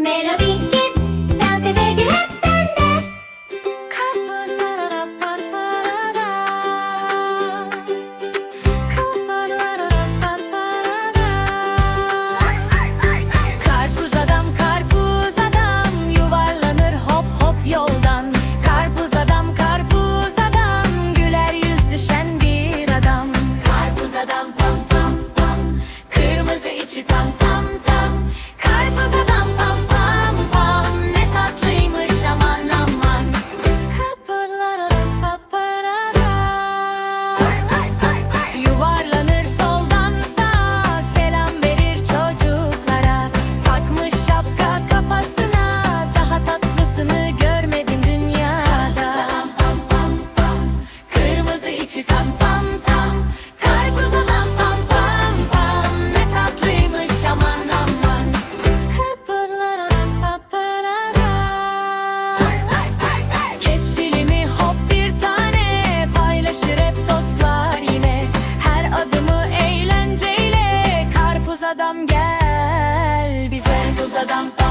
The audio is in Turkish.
Melody Kids dans gül hep sende. Karpuz adam karpuz adam. Yuvarlanır hop hop yoldan. Karpuz adam karpuz adam. Güler yüz düşen bir adam. Karpuz adam pam pam pam. Kırmızı içi tam tam adam gel bize. Karpuz adam